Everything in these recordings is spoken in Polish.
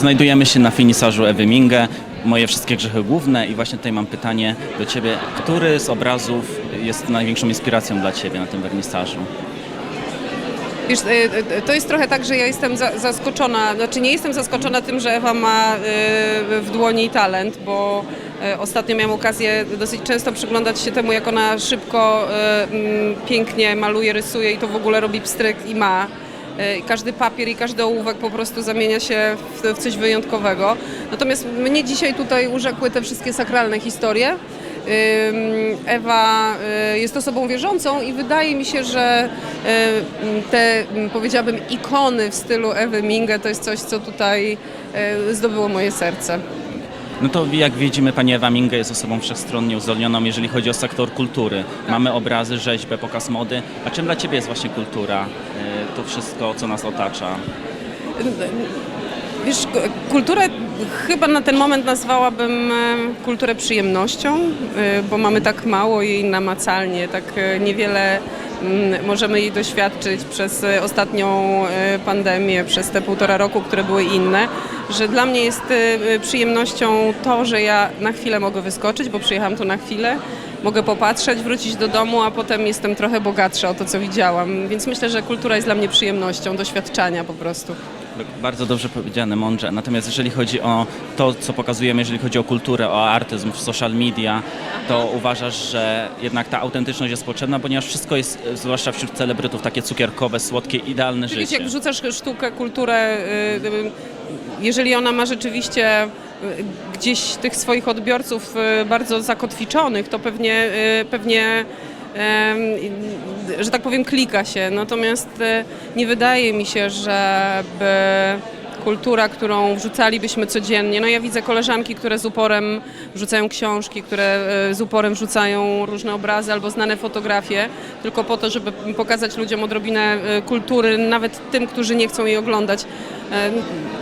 Znajdujemy się na finisarzu Ewy Minge, moje wszystkie grzechy główne i właśnie tutaj mam pytanie do Ciebie. Który z obrazów jest największą inspiracją dla Ciebie na tym wernisażu? Wiesz, y, y, to jest trochę tak, że ja jestem za- zaskoczona, znaczy nie jestem zaskoczona tym, że Ewa ma y, w dłoni talent, bo ostatnio miałam okazję dosyć często przyglądać się temu, jak ona szybko, pięknie maluje, rysuje i to w ogóle robi pstryk i ma. I Każdy papier i każdy ołówek po prostu zamienia się w, w coś wyjątkowego. Natomiast mnie dzisiaj tutaj urzekły te wszystkie sakralne historie. Ewa y, jest osobą wierzącą i wydaje mi się, że y, te, powiedziałabym, ikony w stylu Ewy Minge to jest coś, co tutaj zdobyło moje serce. No to jak widzimy, pani Ewa Minge jest osobą wszechstronnie uzdolnioną, jeżeli chodzi o sektor kultury. Mamy obrazy, rzeźbę, pokaz mody. A czym dla Ciebie jest właśnie kultura? Y, To wszystko, co nas otacza. Wiesz, kulturę chyba na ten moment nazwałabym e, kulturę przyjemnością, e, bo mamy tak mało jej namacalnie, tak e, niewiele mm, możemy jej doświadczyć przez ostatnią pandemię, przez te półtora roku, które były inne, że dla mnie jest przyjemnością to, że ja na chwilę mogę wyskoczyć, bo przyjechałam tu na chwilę, mogę popatrzeć, wrócić do domu, a potem jestem trochę bogatsza o to, co widziałam. Więc myślę, że kultura jest dla mnie przyjemnością, doświadczania po prostu. Bardzo dobrze powiedziane, mądrze. Natomiast jeżeli chodzi o to, co pokazujemy, jeżeli chodzi o kulturę, o artyzm w social media, to uważasz, że jednak ta autentyczność jest potrzebna, ponieważ wszystko jest, zwłaszcza wśród celebrytów, takie cukierkowe, słodkie, idealne Wiecie, życie. jak wrzucasz sztukę, kulturę, y, y, jeżeli ona ma rzeczywiście gdzieś tych swoich odbiorców y, bardzo zakotwiczonych, to pewnie, y, pewnie y, że tak powiem, klika się. Natomiast y, nie wydaje mi się, żeby kultura, którą wrzucalibyśmy codziennie. No ja widzę koleżanki, które z uporem wrzucają książki, które y, z uporem wrzucają różne obrazy albo znane fotografie, tylko po to, żeby pokazać ludziom odrobinę y, kultury, nawet tym, którzy nie chcą jej oglądać.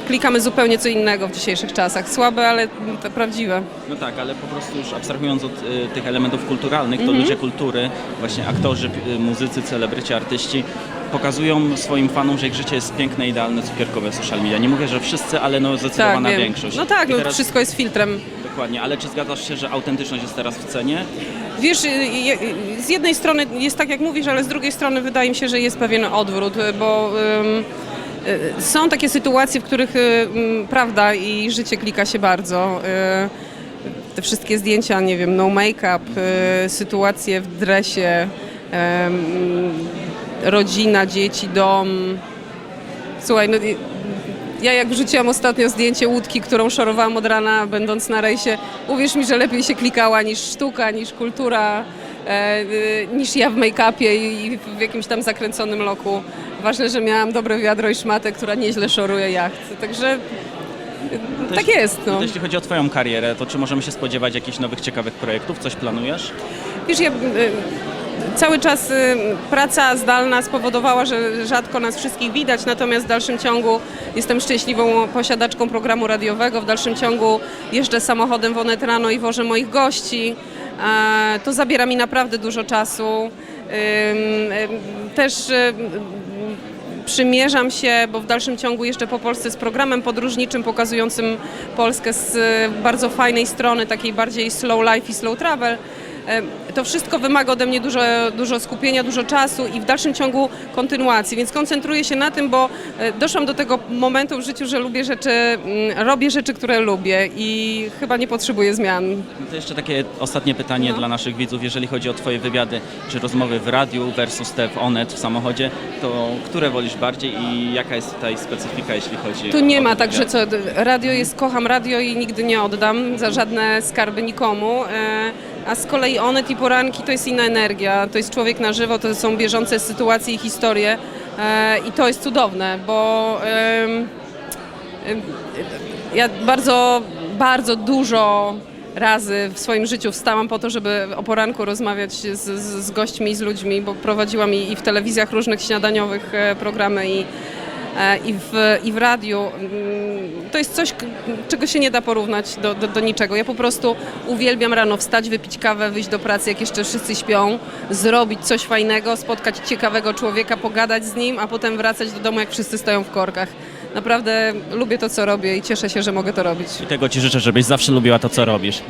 Y, Klikamy zupełnie co innego w dzisiejszych czasach. Słabe, ale to prawdziwe. No tak, ale po prostu już abstrahując od y, tych elementów kulturalnych, Mhm. to ludzie kultury, właśnie aktorzy, pi- y, muzycy, celebryci, artyści, pokazują swoim fanom, że ich życie jest piękne, idealne, cukierkowe w social media. Nie mówię, że wszyscy, ale no zdecydowana wiem. większość. No tak, I no teraz- wszystko jest filtrem. Dokładnie, ale czy zgadzasz się, że autentyczność jest teraz w cenie? Wiesz, y, y, z jednej strony jest tak jak mówisz, ale z drugiej strony wydaje mi się, że jest pewien odwrót, y, bo ym, y, są takie sytuacje, w których y, ym, prawda i życie klika się bardzo. Y, Te wszystkie zdjęcia, nie wiem, no make-up, y, sytuacje w dresie, ym, rodzina, dzieci, dom. Słuchaj, no, ja jak wrzuciłam ostatnio zdjęcie łódki, którą szorowałam od rana, będąc na rejsie, uwierz mi, że lepiej się klikała niż sztuka, niż kultura, y, niż ja w make-upie i w jakimś tam zakręconym loku. Ważne, że miałam dobre wiadro i szmatę, która nieźle szoruje jacht. Także y, tak jest. No. Jeśli chodzi o Twoją karierę, to czy możemy się spodziewać jakichś nowych, ciekawych projektów? Coś planujesz? Wiesz, ja, y, cały czas y, praca zdalna spowodowała, że rzadko nas wszystkich widać, natomiast w dalszym ciągu jestem szczęśliwą posiadaczką programu radiowego. W dalszym ciągu jeżdżę samochodem w Onet rano i wożę moich gości. E, To zabiera mi naprawdę dużo czasu. Też ym, przymierzam się, bo w dalszym ciągu jeszcze po Polsce z programem podróżniczym pokazującym Polskę z e, bardzo fajnej strony, takiej bardziej slow life i slow travel. To wszystko wymaga ode mnie dużo, dużo skupienia, dużo czasu i w dalszym ciągu kontynuacji, więc koncentruję się na tym, bo e, doszłam do tego momentu w życiu, że lubię rzeczy, mm, robię rzeczy, które lubię i chyba nie potrzebuję zmian. No to jeszcze takie ostatnie pytanie No. dla naszych widzów. Jeżeli chodzi o Twoje wywiady czy rozmowy w radiu versus te w Onet w samochodzie, to które wolisz bardziej i jaka jest tutaj specyfika, jeśli chodzi Tu o nie o ma te tak, że wywiady? co, radio jest, kocham radio i nigdy nie oddam za żadne skarby nikomu. e, A z kolei Onet i poranki to jest inna energia, to jest człowiek na żywo, to są bieżące sytuacje i historie e, i to jest cudowne, bo ja bardzo, bardzo dużo razy w swoim życiu wstałam po to, żeby o poranku rozmawiać z, z, z gośćmi z ludźmi, bo prowadziłam i, i w telewizjach różnych śniadaniowych e, programy i, i, w, i w radiu. Mm, To jest coś, czego się nie da porównać do, do, do niczego. Ja po prostu uwielbiam rano wstać, wypić kawę, wyjść do pracy, jak jeszcze wszyscy śpią, zrobić coś fajnego, spotkać ciekawego człowieka, pogadać z nim, a potem wracać do domu, jak wszyscy stoją w korkach. naprawdę lubię to, co robię i cieszę się, że mogę to robić. I tego Ci życzę, żebyś zawsze lubiła to, co robisz.